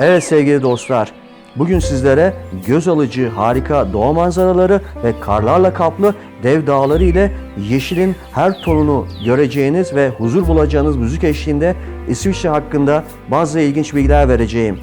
Evet sevgili dostlar, bugün sizlere göz alıcı harika doğa manzaraları ve karlarla kaplı dev dağları ile yeşilin her tonunu göreceğiniz ve huzur bulacağınız müzik eşliğinde İsviçre hakkında bazı ilginç bilgiler vereceğim.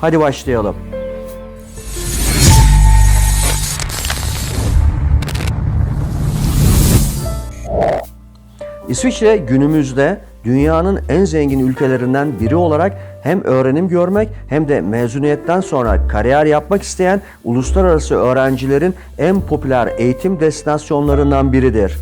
Hadi başlayalım. İsviçre günümüzde dünyanın en zengin ülkelerinden biri olarak hem öğrenim görmek hem de mezuniyetten sonra kariyer yapmak isteyen uluslararası öğrencilerin en popüler eğitim destinasyonlarından biridir.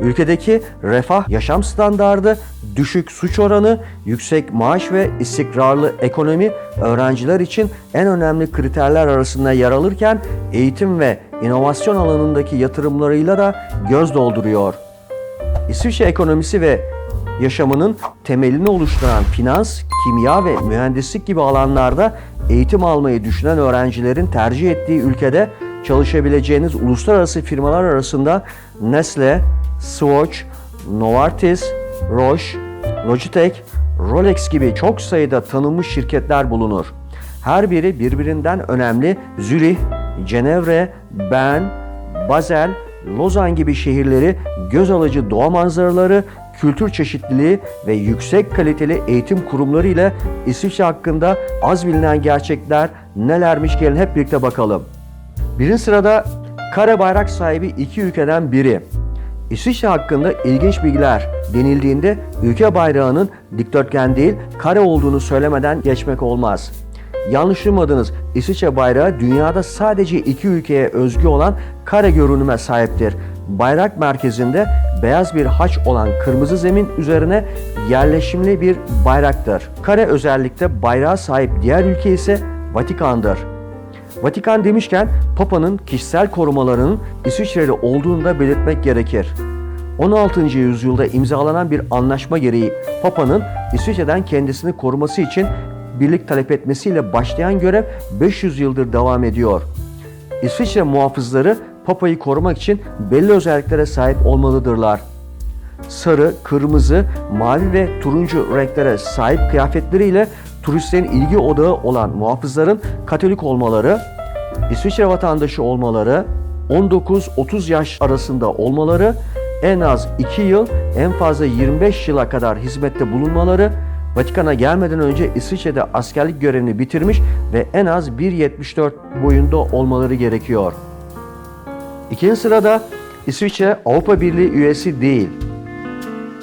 Ülkedeki refah yaşam standardı, düşük suç oranı, yüksek maaş ve istikrarlı ekonomi öğrenciler için en önemli kriterler arasında yer alırken eğitim ve inovasyon alanındaki yatırımlarıyla da göz dolduruyor. İsviçre ekonomisi ve yaşamının temelini oluşturan finans, kimya ve mühendislik gibi alanlarda eğitim almayı düşünen öğrencilerin tercih ettiği ülkede çalışabileceğiniz uluslararası firmalar arasında Nestle, Swatch, Novartis, Roche, Logitech, Rolex gibi çok sayıda tanınmış şirketler bulunur. Her biri birbirinden önemli Zürih, Cenevre, Bern, Basel, Lozan gibi şehirleri göz alıcı doğa manzaraları, kültür çeşitliliği ve yüksek kaliteli eğitim kurumları ile İsviçre hakkında az bilinen gerçekler nelermiş gelin hep birlikte bakalım. Birinci sırada kare bayrak sahibi iki ülkeden biri. İsviçre hakkında ilginç bilgiler denildiğinde ülke bayrağının dikdörtgen değil kare olduğunu söylemeden geçmek olmaz. Yanlış duymadınız. İsviçre bayrağı dünyada sadece iki ülkeye özgü olan kare görünüme sahiptir. Bayrak merkezinde beyaz bir haç olan kırmızı zemin üzerine yerleşimli bir bayraktır. Kare özellikle bayrağa sahip diğer ülke ise Vatikan'dır. Vatikan demişken Papa'nın kişisel korumalarının İsviçreli olduğunu da belirtmek gerekir. 16. yüzyılda imzalanan bir anlaşma gereği Papa'nın İsviçre'den kendisini koruması için birlik talep etmesiyle başlayan görev 500 yıldır devam ediyor. İsviçre muhafızları Papa'yı korumak için belli özelliklere sahip olmalıdırlar. Sarı, kırmızı, mavi ve turuncu renklere sahip kıyafetleriyle turistlerin ilgi odağı olan muhafızların Katolik olmaları, İsviçre vatandaşı olmaları, 19-30 yaş arasında olmaları, en az 2 yıl, en fazla 25 yıla kadar hizmette bulunmaları, Vatikan'a gelmeden önce İsviçre'de askerlik görevini bitirmiş ve en az 1.74 boyunda olmaları gerekiyor. İkinci sırada İsviçre Avrupa Birliği üyesi değil.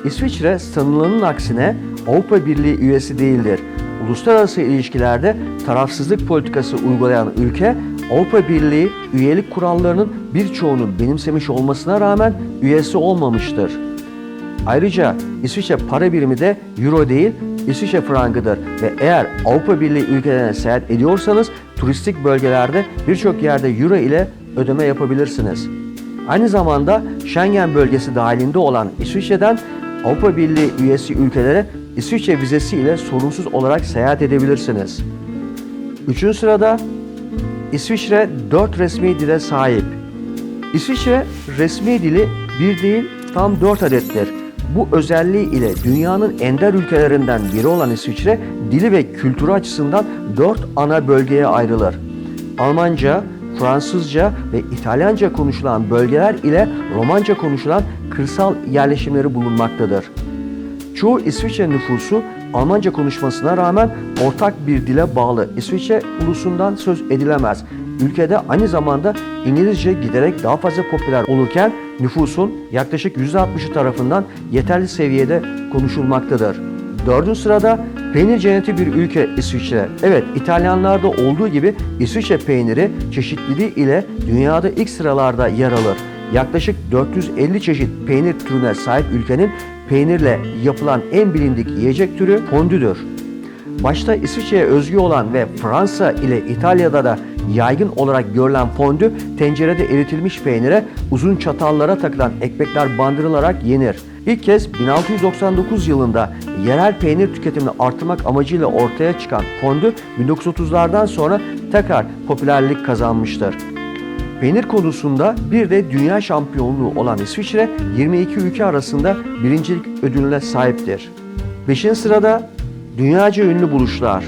İsviçre sanılanın aksine Avrupa Birliği üyesi değildir. Uluslararası ilişkilerde tarafsızlık politikası uygulayan ülke Avrupa Birliği üyelik kurallarının birçoğunu benimsemiş olmasına rağmen üyesi olmamıştır. Ayrıca İsviçre para birimi de euro değil İsviçre frangıdır ve eğer Avrupa Birliği ülkelerine seyahat ediyorsanız turistik bölgelerde birçok yerde euro ile ödeme yapabilirsiniz. Aynı zamanda Schengen bölgesi dahilinde olan İsviçre'den Avrupa Birliği üyesi ülkelere İsviçre vizesi ile sorunsuz olarak seyahat edebilirsiniz. Üçüncü sırada İsviçre 4 resmi dile sahip. İsviçre resmi dili bir değil tam 4 adettir. Bu özelliği ile dünyanın ender ülkelerinden biri olan İsviçre dili ve kültürü açısından 4 ana bölgeye ayrılır. Almanca, Fransızca ve İtalyanca konuşulan bölgeler ile Romanca konuşulan kırsal yerleşimleri bulunmaktadır. Çoğu İsviçre nüfusu Almanca konuşmasına rağmen ortak bir dile bağlı İsviçre ulusundan söz edilemez. Ülkede aynı zamanda İngilizce giderek daha fazla popüler olurken nüfusun yaklaşık %60'ı tarafından yeterli seviyede konuşulmaktadır. Dördüncü sırada peynir cenneti bir ülke İsviçre. Evet İtalyanlarda olduğu gibi İsviçre peyniri çeşitliliği ile dünyada ilk sıralarda yer alır. Yaklaşık 450 çeşit peynir türüne sahip ülkenin peynirle yapılan en bilindik yiyecek türü fondüdür. Başta İsviçre'ye özgü olan ve Fransa ile İtalya'da da yaygın olarak görülen fondü tencerede eritilmiş peynire uzun çatallara takılan ekmekler bandırılarak yenir. İlk kez 1699 yılında yerel peynir tüketimini artırmak amacıyla ortaya çıkan fondü 1930'lardan sonra tekrar popülerlik kazanmıştır. Peynir konusunda bir de dünya şampiyonluğu olan İsviçre 22 ülke arasında birincilik ödülüne sahiptir. 5. sırada dünyaca ünlü buluşlar.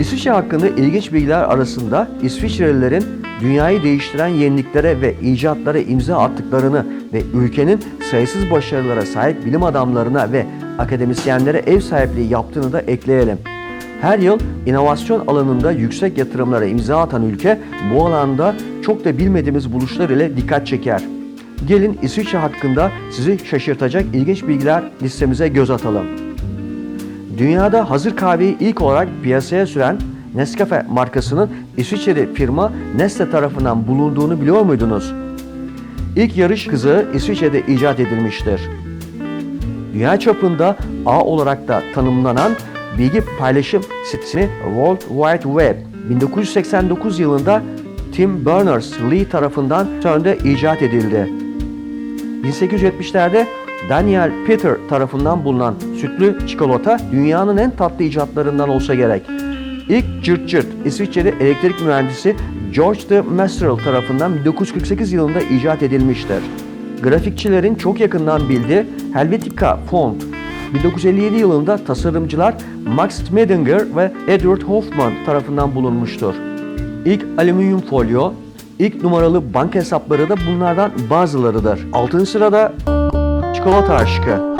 İsviçre hakkında ilginç bilgiler arasında İsviçrelilerin dünyayı değiştiren yeniliklere ve icatlara imza attıklarını ve ülkenin sayısız başarılara sahip bilim adamlarına ve akademisyenlere ev sahipliği yaptığını da ekleyelim. Her yıl inovasyon alanında yüksek yatırımlara imza atan ülke bu alanda çok da bilmediğimiz buluşlar ile dikkat çeker. Gelin İsviçre hakkında sizi şaşırtacak ilginç bilgiler listemize göz atalım. Dünyada hazır kahveyi ilk olarak piyasaya süren Nescafe markasının İsviçreli firma Nestle tarafından bulunduğunu biliyor muydunuz? İlk yarış kızı İsviçre'de icat edilmiştir. Dünya çapında ağ olarak da tanımlanan bilgi paylaşım sitesi World Wide Web 1989 yılında Tim Berners-Lee tarafından CERN'de icat edildi. 1870'lerde Daniel Peter tarafından bulunan sütlü çikolata dünyanın en tatlı icatlarından olsa gerek. İlk cırt cırt İsviçreli elektrik mühendisi George de Masterel tarafından 1948 yılında icat edilmiştir. Grafikçilerin çok yakından bildiği Helvetica font 1957 yılında tasarımcılar Max Schmedinger ve Edward Hoffman tarafından bulunmuştur. İlk alüminyum folyo, ilk numaralı banka hesapları da bunlardan bazılarıdır. 6. sırada çikolata aşkı.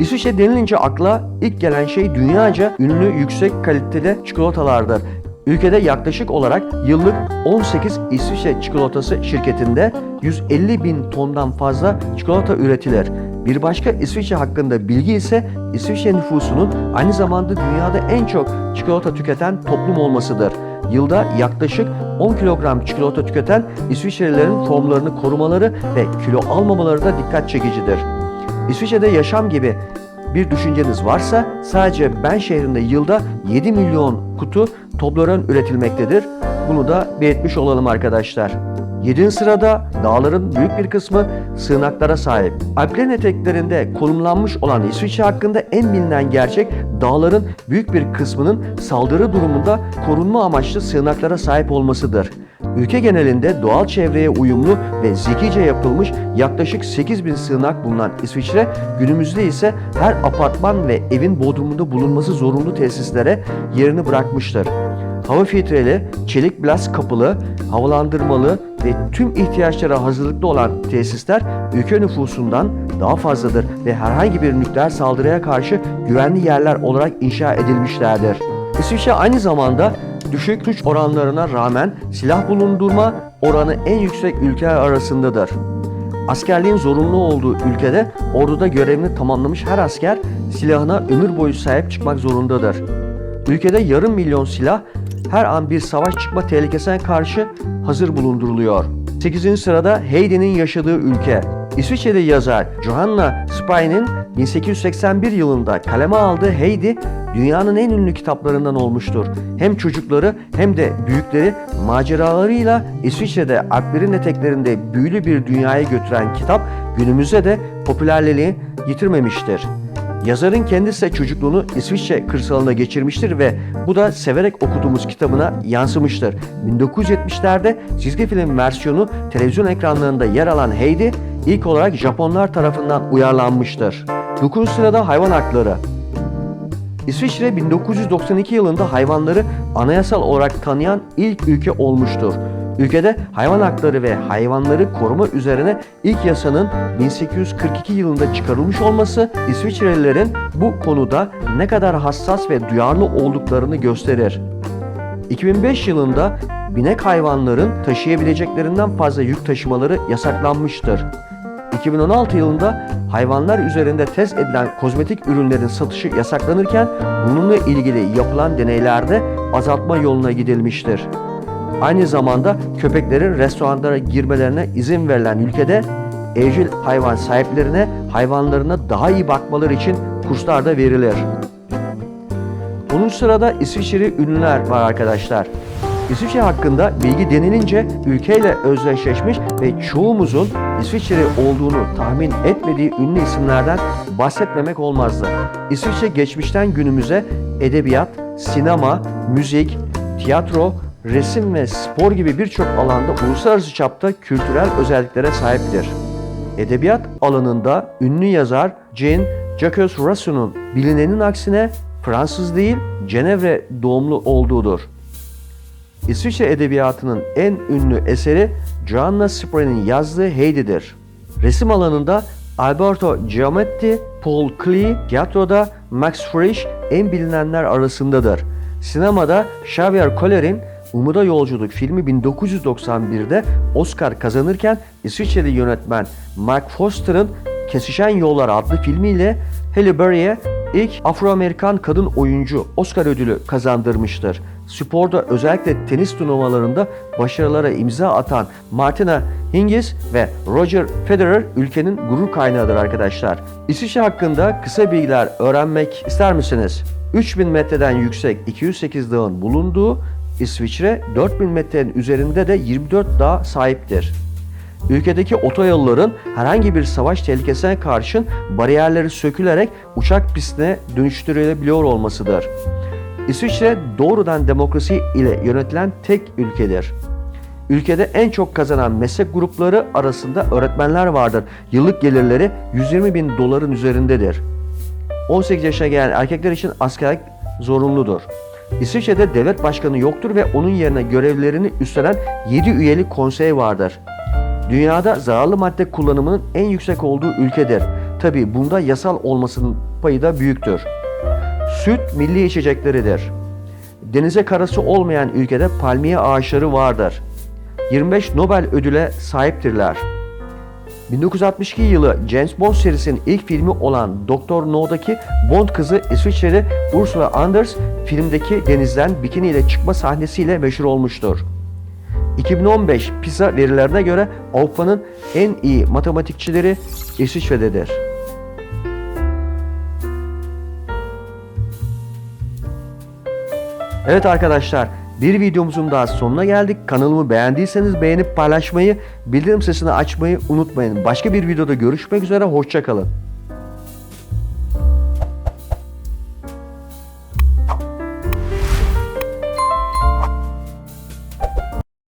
İsviçre denilince akla ilk gelen şey dünyaca ünlü yüksek kaliteli çikolatalardır. Ülkede yaklaşık olarak yıllık 18 İsviçre çikolatası şirketinde 150 bin tondan fazla çikolata üretilir. Bir başka İsviçre hakkında bilgi ise İsviçre nüfusunun aynı zamanda dünyada en çok çikolata tüketen toplum olmasıdır. Yılda yaklaşık 10 kilogram çikolata tüketen İsviçrelilerin formlarını korumaları ve kilo almamaları da dikkat çekicidir. İsviçre'de yaşam gibi bir düşünceniz varsa sadece Ben şehrinde yılda 7 milyon kutu Toblerone üretilmektedir. Bunu da belirtmiş olalım arkadaşlar. 7. sırada dağların büyük bir kısmı sığınaklara sahip. Alplerin eteklerinde konumlanmış olan İsviçre hakkında en bilinen gerçek dağların büyük bir kısmının saldırı durumunda korunma amaçlı sığınaklara sahip olmasıdır. Ülke genelinde doğal çevreye uyumlu ve zekice yapılmış yaklaşık 8 bin sığınak bulunan İsviçre, günümüzde ise her apartman ve evin bodrumunda bulunması zorunlu tesislere yerini bırakmıştır. Hava filtreli, çelik blas kapılı, havalandırmalı ve tüm ihtiyaçlara hazırlıklı olan tesisler ülke nüfusundan daha fazladır ve herhangi bir nükleer saldırıya karşı güvenli yerler olarak inşa edilmişlerdir. İsviçre aynı zamanda düşük suç oranlarına rağmen silah bulundurma oranı en yüksek ülkeler arasındadır. Askerliğin zorunlu olduğu ülkede orduda görevini tamamlamış her asker silahına ömür boyu sahip çıkmak zorundadır. Ülkede yarım milyon silah her an bir savaş çıkma tehlikesine karşı hazır bulunduruluyor. 8. sırada Heidi'nin yaşadığı ülke. İsviçreli yazar Johanna Spy'nin 1881 yılında kaleme aldığı Heidi dünyanın en ünlü kitaplarından olmuştur. Hem çocukları hem de büyükleri maceralarıyla İsviçre'de Alplerin eteklerinde büyülü bir dünyaya götüren kitap günümüzde de popülerliğini yitirmemiştir. Yazarın kendisi de çocukluğunu İsviçre kırsalında geçirmiştir ve bu da severek okuduğumuz kitabına yansımıştır. 1970'lerde çizgi film versiyonu televizyon ekranlarında yer alan Heidi ilk olarak Japonlar tarafından uyarlanmıştır. 9. sırada hayvan hakları. İsviçre 1992 yılında hayvanları anayasal olarak tanıyan ilk ülke olmuştur. Ülkede hayvan hakları ve hayvanları koruma üzerine ilk yasanın 1842 yılında çıkarılmış olması İsviçrelilerin bu konuda ne kadar hassas ve duyarlı olduklarını gösterir. 2005 yılında binek hayvanların taşıyabileceklerinden fazla yük taşımaları yasaklanmıştır. 2016 yılında hayvanlar üzerinde test edilen kozmetik ürünlerin satışı yasaklanırken bununla ilgili yapılan deneylerde azaltma yoluna gidilmiştir. Aynı zamanda köpeklerin restoranlara girmelerine izin verilen ülkede evcil hayvan sahiplerine hayvanlarına daha iyi bakmaları için kurslar da verilir. Bunun sırada İsviçreli ünlüler var arkadaşlar. İsviçre hakkında bilgi denilince ülkeyle özdeşleşmiş ve çoğumuzun İsviçreli olduğunu tahmin etmediği ünlü isimlerden bahsetmemek olmazdı. İsviçre geçmişten günümüze edebiyat, sinema, müzik, tiyatro, resim ve spor gibi birçok alanda uluslararası çapta kültürel özelliklere sahiptir. Edebiyat alanında ünlü yazar Jean Jacques Rousseau'nun bilinenin aksine Fransız değil Cenevre doğumlu olduğudur. İsviçre edebiyatının en ünlü eseri Joanna Spring'in yazdığı Heidi'dir. Resim alanında Alberto Giametti, Paul Klee, tiyatroda Max Frisch en bilinenler arasındadır. Sinemada Xavier Coller'in Umuda Yolculuk filmi 1991'de Oscar kazanırken İsviçreli yönetmen Mark Foster'ın Kesişen Yollar adlı filmiyle Halle Berry'e ilk Afro-Amerikan kadın oyuncu Oscar ödülü kazandırmıştır. Sporda özellikle tenis turnuvalarında başarılara imza atan Martina Hingis ve Roger Federer ülkenin gurur kaynağıdır arkadaşlar. İsviçre hakkında kısa bilgiler öğrenmek ister misiniz? 3000 metreden yüksek 208 dağın bulunduğu İsviçre 4000 metrenin üzerinde de 24 dağ sahiptir. Ülkedeki otoyolların herhangi bir savaş tehlikesine karşın bariyerleri sökülerek uçak pistine dönüştürülebiliyor olmasıdır. İsviçre doğrudan demokrasi ile yönetilen tek ülkedir. Ülkede en çok kazanan meslek grupları arasında öğretmenler vardır. Yıllık gelirleri 120 bin doların üzerindedir. 18 yaşına gelen erkekler için askerlik zorunludur. İsviçre'de devlet başkanı yoktur ve onun yerine görevlerini üstlenen 7 üyeli konsey vardır. Dünyada zararlı madde kullanımının en yüksek olduğu ülkedir. Tabi bunda yasal olmasının payı da büyüktür. Süt milli içecekleridir. Denize karası olmayan ülkede palmiye ağaçları vardır. 25 Nobel ödüle sahiptirler. 1962 yılı James Bond serisinin ilk filmi olan Doktor No'daki Bond kızı İsviçreli Ursula Anders filmdeki denizden bikiniyle çıkma sahnesiyle meşhur olmuştur. 2015 PISA verilerine göre Avrupa'nın en iyi matematikçileri İsviçre'dedir. Evet arkadaşlar bir videomuzun daha sonuna geldik. Kanalımı beğendiyseniz beğenip paylaşmayı, bildirim sesini açmayı unutmayın. Başka bir videoda görüşmek üzere, hoşçakalın.